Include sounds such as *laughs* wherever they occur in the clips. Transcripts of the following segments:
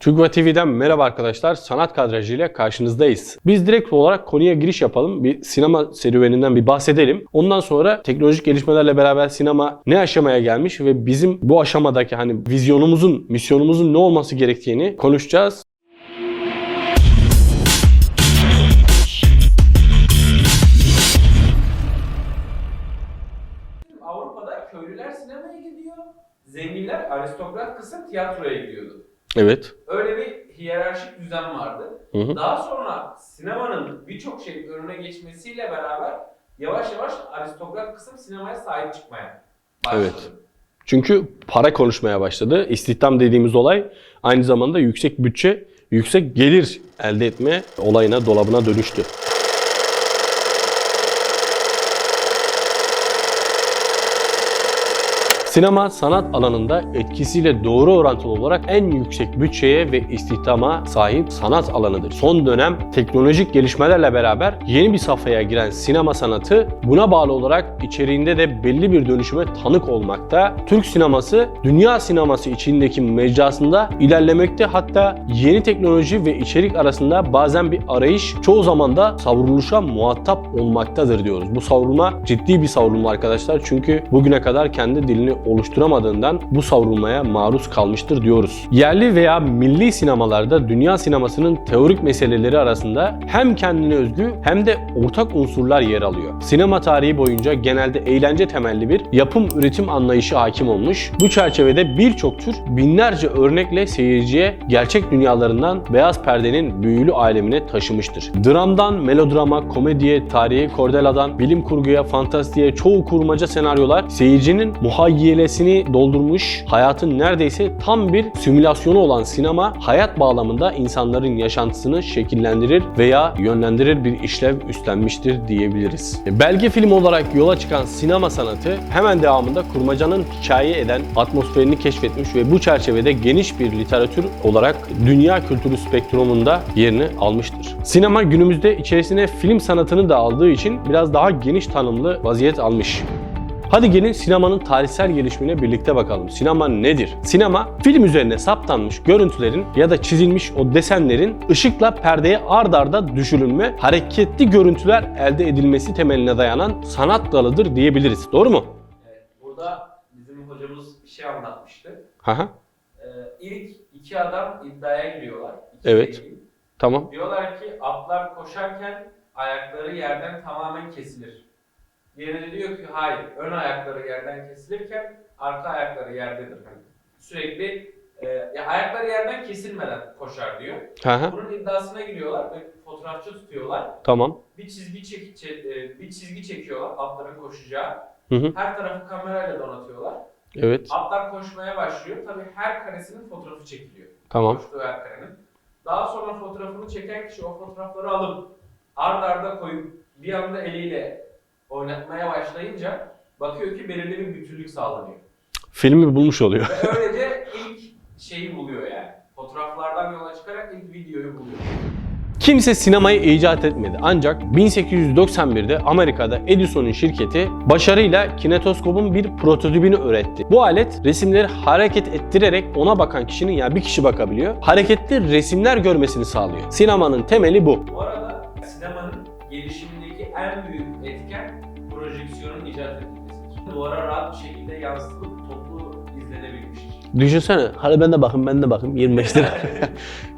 TÜGVA TV'den merhaba arkadaşlar. Sanat kadrajıyla karşınızdayız. Biz direkt olarak konuya giriş yapalım. Bir sinema serüveninden bir bahsedelim. Ondan sonra teknolojik gelişmelerle beraber sinema ne aşamaya gelmiş ve bizim bu aşamadaki hani vizyonumuzun, misyonumuzun ne olması gerektiğini konuşacağız. Avrupa'da köylüler sinemaya gidiyor, zenginler aristokrat kısım tiyatroya gidiyordu. Evet. Öyle bir hiyerarşik düzen vardı. Hı hı. Daha sonra sinemanın birçok şeyin önüne geçmesiyle beraber yavaş yavaş aristokrat kısım sinemaya sahip çıkmaya başladı. Evet. Çünkü para konuşmaya başladı. İstihdam dediğimiz olay aynı zamanda yüksek bütçe, yüksek gelir elde etme olayına, dolabına dönüştü. Sinema sanat alanında etkisiyle doğru orantılı olarak en yüksek bütçeye ve istihdama sahip sanat alanıdır. Son dönem teknolojik gelişmelerle beraber yeni bir safhaya giren sinema sanatı buna bağlı olarak içeriğinde de belli bir dönüşüme tanık olmakta. Türk sineması dünya sineması içindeki mecrasında ilerlemekte hatta yeni teknoloji ve içerik arasında bazen bir arayış çoğu zaman da savruluşa muhatap olmaktadır diyoruz. Bu savrulma ciddi bir savrulma arkadaşlar çünkü bugüne kadar kendi dilini oluşturamadığından bu savrulmaya maruz kalmıştır diyoruz. Yerli veya milli sinemalarda dünya sinemasının teorik meseleleri arasında hem kendine özgü hem de ortak unsurlar yer alıyor. Sinema tarihi boyunca genelde eğlence temelli bir yapım üretim anlayışı hakim olmuş. Bu çerçevede birçok tür binlerce örnekle seyirciye gerçek dünyalarından beyaz perdenin büyülü alemine taşımıştır. Dramdan melodrama, komediye, tarihi kordeladan bilim kurguya, fantastiğe çoğu kurmaca senaryolar seyircinin muhayyilesini doldurmuş, hayatın neredeyse tam bir simülasyonu olan sinema hayat bağlamında insanların yaşantısını şekillendirir veya yönlendirir bir işlev üstlenmiştir diyebiliriz. Belge film olarak yola çıkan sinema sanatı hemen devamında kurmacanın hikaye eden atmosferini keşfetmiş ve bu çerçevede geniş bir literatür olarak dünya kültürü spektrumunda yerini almıştır. Sinema günümüzde içerisine film sanatını da aldığı için biraz daha geniş tanımlı vaziyet almış. Hadi gelin sinemanın tarihsel gelişimine birlikte bakalım. Sinema nedir? Sinema, film üzerine saptanmış görüntülerin ya da çizilmiş o desenlerin ışıkla perdeye ard arda düşürülme, hareketli görüntüler elde edilmesi temeline dayanan sanat dalıdır diyebiliriz. Doğru mu? Evet, burada bizim hocamız bir şey anlatmıştı. Haha. Ee, ilk iki adam iddiaya giriyorlar. İki Evet. zengin. Tamam. Diyorlar ki atlar koşarken ayakları yerden tamamen kesilir. Diğeri diyor ki hayır, ön ayakları yerden kesilirken arka ayakları yerdedir. Sürekli e, ya ayakları yerden kesilmeden koşar diyor. Haha. Bunun iddiasına giriyorlar ve fotoğrafçı tutuyorlar. Tamam. Bir çizgi çek, çe- e, bir çizgi çekiyorlar atların koşacağı. Hı hı. Her tarafı kamerayla donatıyorlar. Evet. Atlar koşmaya başlıyor. Tabii her karesinin fotoğrafı çekiliyor. Tamam. Koştuğu her karenin. Daha sonra fotoğrafını çeken kişi o fotoğrafları alıp ard arda koyup bir anda eliyle oynatmaya başlayınca bakıyor ki belirli bir bütünlük sağlanıyor. Filmi bulmuş oluyor. Ve *laughs* öylece ilk şeyi buluyor yani. Fotoğraflardan yola çıkarak ilk videoyu buluyor. Kimse sinemayı icat etmedi. Ancak 1891'de Amerika'da Edison'un şirketi başarıyla kinetoskopun bir prototipini üretti. Bu alet resimleri hareket ettirerek ona bakan kişinin yani bir kişi bakabiliyor. Hareketli resimler görmesini sağlıyor. Sinemanın temeli bu. Bu arada sinemanın gelişimindeki en büyük etken projeksiyonun icat edilmesidir. Duvara rahat bir şekilde yansıtılıp toplu izlenebilmiştir. Düşünsene. Hadi ben de bakayım ben de bakayım 25 lira. *laughs*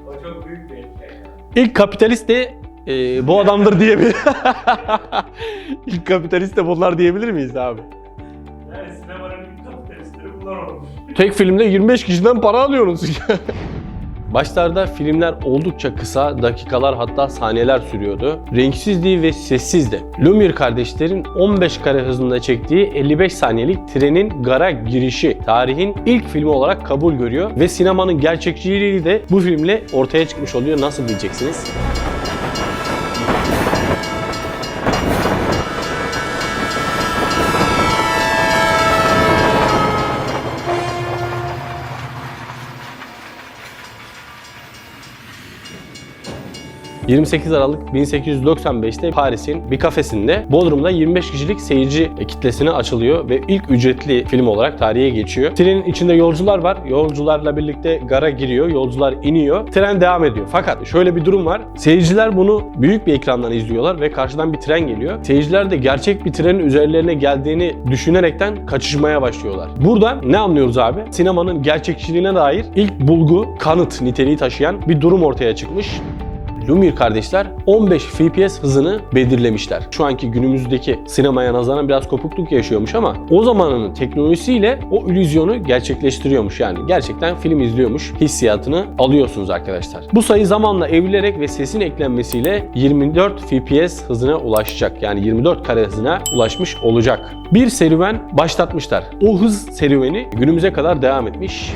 o çok büyük bir etken. İlk kapitalist de e, bu adamdır diyebilir. *laughs* İlk kapitalist de bunlar diyebilir miyiz abi? Yani sinemanın ilk kapitalistleri bunlar olmuş. Tek filmde 25 kişiden para alıyorsunuz. *laughs* Başlarda filmler oldukça kısa, dakikalar hatta saniyeler sürüyordu. Renksizdi ve sessizdi. Lumière kardeşlerin 15 kare hızında çektiği 55 saniyelik trenin gara girişi tarihin ilk filmi olarak kabul görüyor ve sinemanın gerçekçiliği de bu filmle ortaya çıkmış oluyor. Nasıl diyeceksiniz? 28 Aralık 1895'te Paris'in bir kafesinde Bodrum'da 25 kişilik seyirci kitlesine açılıyor ve ilk ücretli film olarak tarihe geçiyor. Trenin içinde yolcular var. Yolcularla birlikte gara giriyor. Yolcular iniyor. Tren devam ediyor. Fakat şöyle bir durum var. Seyirciler bunu büyük bir ekrandan izliyorlar ve karşıdan bir tren geliyor. Seyirciler de gerçek bir trenin üzerlerine geldiğini düşünerekten kaçışmaya başlıyorlar. Buradan ne anlıyoruz abi? Sinemanın gerçekçiliğine dair ilk bulgu, kanıt niteliği taşıyan bir durum ortaya çıkmış. Lumiere kardeşler 15 FPS hızını belirlemişler. Şu anki günümüzdeki sinemaya nazaran biraz kopukluk yaşıyormuş ama o zamanın teknolojisiyle o illüzyonu gerçekleştiriyormuş yani. Gerçekten film izliyormuş hissiyatını alıyorsunuz arkadaşlar. Bu sayı zamanla evrilerek ve sesin eklenmesiyle 24 FPS hızına ulaşacak. Yani 24 kare hızına ulaşmış olacak. Bir serüven başlatmışlar. O hız serüveni günümüze kadar devam etmiş.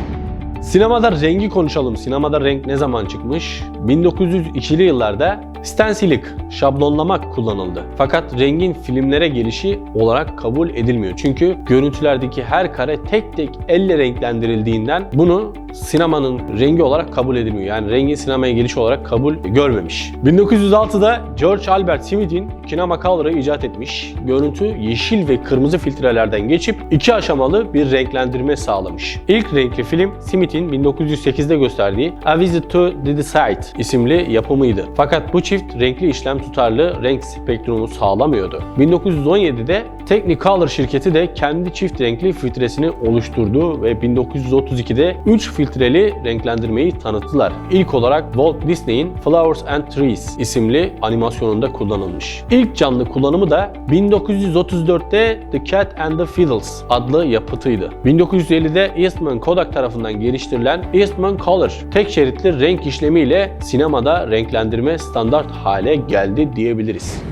Sinemada rengi konuşalım. Sinemada renk ne zaman çıkmış? 1902'li yıllarda stencilik, şablonlamak kullanıldı. Fakat rengin filmlere gelişi olarak kabul edilmiyor. Çünkü görüntülerdeki her kare tek tek elle renklendirildiğinden bunu sinemanın rengi olarak kabul edilmiyor. Yani rengin sinemaya geliş olarak kabul görmemiş. 1906'da George Albert Smith'in Kinemacolor'ı icat etmiş. Görüntü yeşil ve kırmızı filtrelerden geçip iki aşamalı bir renklendirme sağlamış. İlk renkli film Smith'in 1908'de gösterdiği A Visit to the Site isimli yapımıydı. Fakat bu çift renkli işlem tutarlı renk spektrumu sağlamıyordu. 1917'de Technicolor şirketi de kendi çift renkli filtresini oluşturdu ve 1932'de 3 filtreli renklendirmeyi tanıttılar. İlk olarak Walt Disney'in Flowers and Trees isimli animasyonunda kullanılmış. İlk canlı kullanımı da 1934'te The Cat and the Fiddles adlı yapıtıydı. 1950'de Eastman Kodak tarafından geliştirilen Eastman Color tek şeritli renk işlemiyle sinemada renklendirme standart hale geldi diyebiliriz.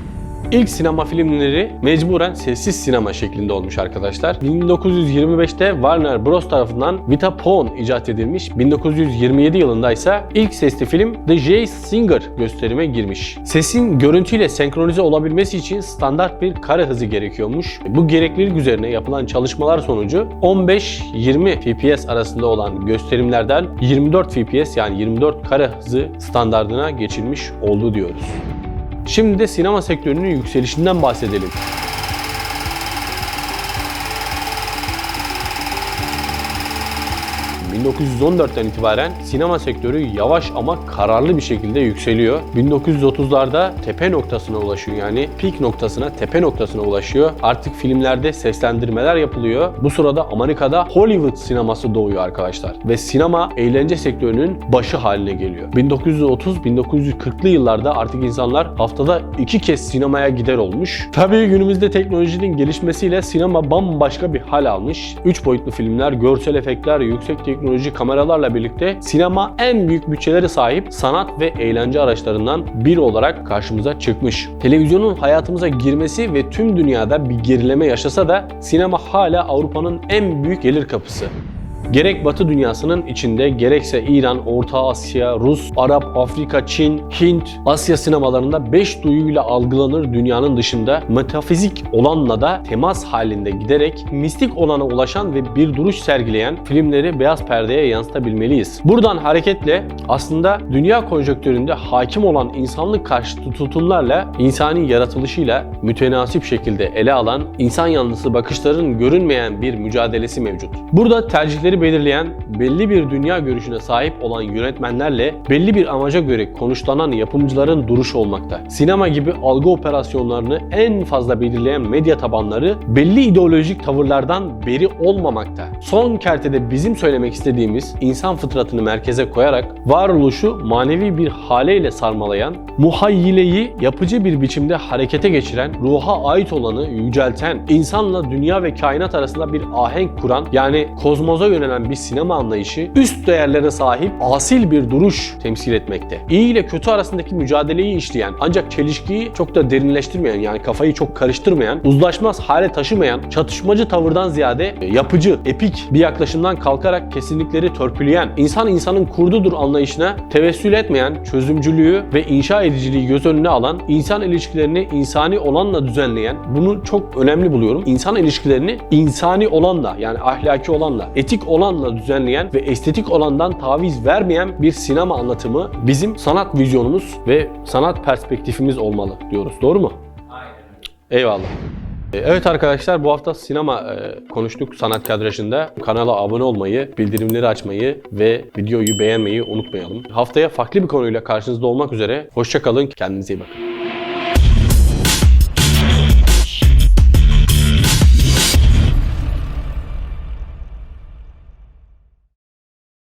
İlk sinema filmleri mecburen sessiz sinema şeklinde olmuş arkadaşlar. 1925'te Warner Bros tarafından Vitapon icat edilmiş. 1927 yılında ise ilk sesli film The Jay Singer gösterime girmiş. Sesin görüntüyle senkronize olabilmesi için standart bir kare hızı gerekiyormuş. Bu gereklilik üzerine yapılan çalışmalar sonucu 15-20 FPS arasında olan gösterimlerden 24 FPS yani 24 kare hızı standardına geçilmiş oldu diyoruz. Şimdi de sinema sektörünün yükselişinden bahsedelim. ...1914'ten itibaren sinema sektörü yavaş ama kararlı bir şekilde yükseliyor. 1930'larda tepe noktasına ulaşıyor yani peak noktasına, tepe noktasına ulaşıyor. Artık filmlerde seslendirmeler yapılıyor. Bu sırada Amerika'da Hollywood sineması doğuyor arkadaşlar. Ve sinema eğlence sektörünün başı haline geliyor. 1930-1940'lı yıllarda artık insanlar haftada iki kez sinemaya gider olmuş. Tabii günümüzde teknolojinin gelişmesiyle sinema bambaşka bir hal almış. 3 boyutlu filmler, görsel efektler, yüksek teknoloji kameralarla birlikte sinema en büyük bütçelere sahip sanat ve eğlence araçlarından biri olarak karşımıza çıkmış. Televizyonun hayatımıza girmesi ve tüm dünyada bir gerileme yaşasa da sinema hala Avrupa'nın en büyük gelir kapısı. Gerek Batı dünyasının içinde gerekse İran, Orta Asya, Rus, Arap, Afrika, Çin, Hint, Asya sinemalarında 5 duyuyla algılanır dünyanın dışında metafizik olanla da temas halinde giderek mistik olana ulaşan ve bir duruş sergileyen filmleri beyaz perdeye yansıtabilmeliyiz. Buradan hareketle aslında dünya konjonktüründe hakim olan insanlık karşıtı tutumlarla insani yaratılışıyla mütenasip şekilde ele alan insan yanlısı bakışların görünmeyen bir mücadelesi mevcut. Burada tercihleri belirleyen belli bir dünya görüşüne sahip olan yönetmenlerle belli bir amaca göre konuşlanan yapımcıların duruşu olmakta. Sinema gibi algı operasyonlarını en fazla belirleyen medya tabanları belli ideolojik tavırlardan beri olmamakta. Son kertede bizim söylemek istediğimiz insan fıtratını merkeze koyarak varoluşu manevi bir haleyle sarmalayan, muhayyileyi yapıcı bir biçimde harekete geçiren, ruha ait olanı yücelten, insanla dünya ve kainat arasında bir ahenk kuran yani kozmoza yönelen bir sinema anlayışı üst değerlere sahip asil bir duruş temsil etmekte. İyi ile kötü arasındaki mücadeleyi işleyen ancak çelişkiyi çok da derinleştirmeyen yani kafayı çok karıştırmayan, uzlaşmaz hale taşımayan, çatışmacı tavırdan ziyade e, yapıcı, epik bir yaklaşımdan kalkarak kesinlikleri törpüleyen, insan insanın kurdudur anlayışına tevessül etmeyen, çözümcülüğü ve inşa ediciliği göz önüne alan, insan ilişkilerini insani olanla düzenleyen, bunu çok önemli buluyorum. İnsan ilişkilerini insani olanla yani ahlaki olanla, etik olanla düzenleyen ve estetik olandan taviz vermeyen bir sinema anlatımı bizim sanat vizyonumuz ve sanat perspektifimiz olmalı diyoruz. Doğru mu? Aynen. Eyvallah. E, Evet arkadaşlar bu hafta sinema e, konuştuk sanat kadrajında. Kanala abone olmayı, bildirimleri açmayı ve videoyu beğenmeyi unutmayalım. Haftaya farklı bir konuyla karşınızda olmak üzere. Hoşçakalın, kendinize iyi bakın.